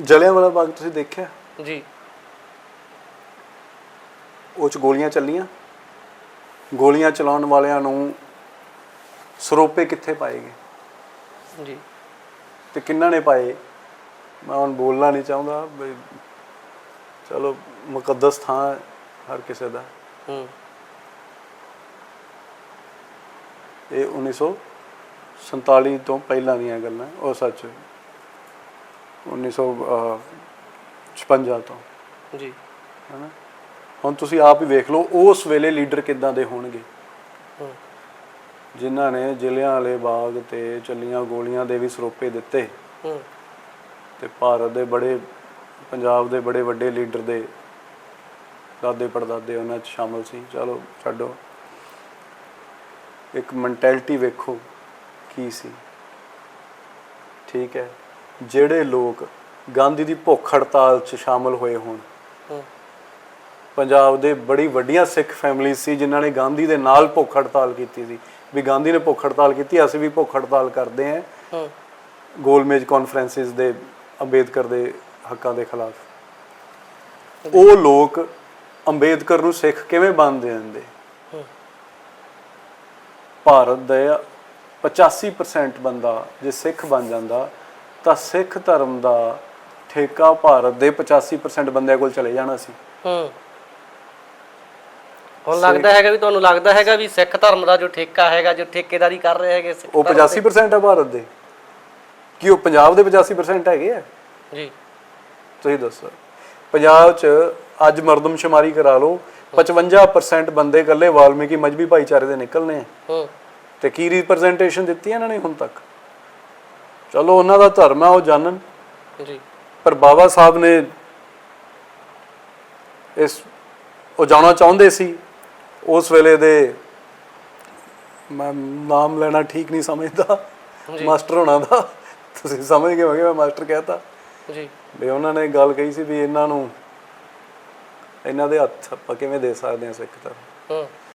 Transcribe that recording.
ਜਲਿਆਂਵਾਲਾ ਬਾਗ ਤੁਸੀਂ ਦੇਖਿਆ? ਜੀ। ਉਹ ਚ ਗੋਲੀਆਂ ਚੱਲੀਆਂ। ਗੋਲੀਆਂ ਚਲਾਉਣ ਵਾਲਿਆਂ ਨੂੰ ਸਰੋਪੇ ਕਿੱਥੇ ਪਾਏ ਗਏ? ਜੀ। ਤੇ ਕਿੰਨਾਂ ਨੇ ਪਾਏ? ਮੈਂ ਹੁਣ ਬੋਲਣਾ ਨਹੀਂ ਚਾਹੁੰਦਾ ਵੀ ਚਲੋ ਮੁਕੱਦਸ ਥਾਂ ਹਰ ਕਿਸੇ ਦਾ। ਹੂੰ। ਇਹ 1947 ਤੋਂ ਪਹਿਲਾਂ ਦੀਆਂ ਗੱਲਾਂ ਉਹ ਸੱਚ। 1956 ਤੋਂ। ਜੀ। ਹੈਨਾ? ਹੁਣ ਤੁਸੀਂ ਆਪ ਹੀ ਵੇਖ ਲਓ ਉਸ ਵੇਲੇ ਲੀਡਰ ਕਿੱਦਾਂ ਦੇ ਹੋਣਗੇ। ਜਿਨ੍ਹਾਂ ਨੇ ਜ਼ਿਲ੍ਹਿਆਂ ਵਾਲੇ ਬਾਗ ਤੇ ਚੱਲੀਆਂ ਗੋਲੀਆਂ ਦੇ ਵੀ ਸਰੋਪੇ ਦਿੱਤੇ। ਤੇ ਭਾਰਤ ਦੇ ਬੜੇ ਪੰਜਾਬ ਦੇ ਬੜੇ ਵੱਡੇ ਲੀਡਰ ਦੇ ਦਾਦੇ ਪੜਦਾਦੇ ਉਹਨਾਂ 'ਚ ਸ਼ਾਮਲ ਸੀ। ਚਲੋ ਛੱਡੋ। ਇੱਕ ਮੈਂਟੈਲਿਟੀ ਵੇਖੋ ਕੀ ਸੀ। ਠੀਕ ਹੈ। ਜਿਹੜੇ ਲੋਕ ਗਾਂਧੀ ਦੀ ਭੁੱਖ ਹੜਤਾਲ 'ਚ ਸ਼ਾਮਲ ਹੋਏ ਹੋਣ। ਪੰਜਾਬ ਦੇ ਬੜੀ ਵੱਡੀਆਂ ਸਿੱਖ ਫੈਮਿਲੀ ਸੀ ਜਿਨ੍ਹਾਂ ਨੇ ਗਾਂਧੀ ਦੇ ਨਾਲ ਭੁੱਖ ਹੜਤਾਲ ਕੀਤੀ ਸੀ। ਵੀ ਗਾਂਧੀ ਨੇ ਭੁੱਖ ਹੜਤਾਲ ਕੀਤੀ ਅਸੀਂ ਵੀ ਭੁੱਖ ਹੜਤਾਲ ਕਰਦੇ ਹਾਂ। ਗੋਲਮੇਜ ਕਾਨਫਰੰਸਿਸ ਦੇ ਅੰਬੇਦਕਰ ਦੇ ਹੱਕਾਂ ਦੇ ਖਿਲਾਫ। ਉਹ ਲੋਕ ਅੰਬੇਦਕਰ ਨੂੰ ਸਿੱਖ ਕਿਵੇਂ ਬਣਦੇ ਹੁੰਦੇ ਹੂੰ। ਭਾਰਤ ਦਾ 85% ਬੰਦਾ ਜੇ ਸਿੱਖ ਬਣ ਜਾਂਦਾ ਤਾਂ ਸਿੱਖ ਧਰਮ ਦਾ ਠੇਕਾ ਭਾਰਤ ਦੇ 85% ਬੰਦਿਆਂ ਕੋਲ ਚਲੇ ਜਾਣਾ ਸੀ। ਹੂੰ। ਹੁਣ ਲੱਗਦਾ ਹੈਗਾ ਵੀ ਤੁਹਾਨੂੰ ਲੱਗਦਾ ਹੈਗਾ ਵੀ ਸਿੱਖ ਧਰਮ ਦਾ ਜੋ ਠੇਕਾ ਹੈਗਾ ਜੋ ਠੇਕੇਦਾਰੀ ਕਰ ਰਹੇ ਹੈਗੇ ਸਿੱਖ ਉਹ ਧਰਮ 85% ਹੈ ਭਾਰਤ ਦੇ। ਕੀ ਉਹ ਪੰਜਾਬ ਦੇ 85% ਹੈਗੇ ਆ? ਜੀ। ਤੁਸੀਂ ਦੱਸੋ। ਪੰਜਾਬ 'ਚ ਅੱਜ ਮਰਦਮਸ਼ੁਮਾਰੀ ਕਰਾ ਲਓ 55% ਬੰਦੇ ਇਕੱਲੇ ਵਾਲਮੀਕੀ ਮਜਬੀ ਭਾਈਚਾਰੇ ਦੇ ਨਿਕਲਨੇ ਆ। ਹੂੰ। ਤੇ ਕੀ ਰਿਪਰੈਜ਼ੈਂਟੇਸ਼ਨ ਦਿੱਤੀ ਇਹਨਾਂ ਨੇ ਹੁਣ ਤੱਕ? ਚਲੋ ਉਹਨਾਂ ਦਾ ਧਰਮ ਹੈ ਉਹ ਜਾਣਨ। ਜੀ। ਪਰ ਬਾਬਾ ਸਾਹਿਬ ਨੇ ਇਸ ਉਹ ਜਾਣਾ ਚਾਹੁੰਦੇ ਸੀ। ਉਸ ਵੇਲੇ ਦੇ ਮੈਂ ਨਾਮ ਲੈਣਾ ਠੀਕ ਨਹੀਂ ਸਮਝਦਾ। ਮਾਸਟਰ ਹੋਣਾ ਦਾ। ਤੁਸੀਂ ਸਮਝ ਗਏ ਹੋਗੇ ਮੈਂ ਮਾਸਟਰ ਕਹਤਾ। ਜੀ। ਵੀ ਉਹਨਾਂ ਨੇ ਗੱਲ ਕਹੀ ਸੀ ਵੀ ਇਹਨਾਂ ਨੂੰ ਇਹਨਾਂ ਦੇ ਹੱਥ ਆਪਾਂ ਕਿਵੇਂ ਦੇ ਸਕਦੇ ਹਾਂ ਸਿੱਖ ਧਰਮ? ਹੂੰ।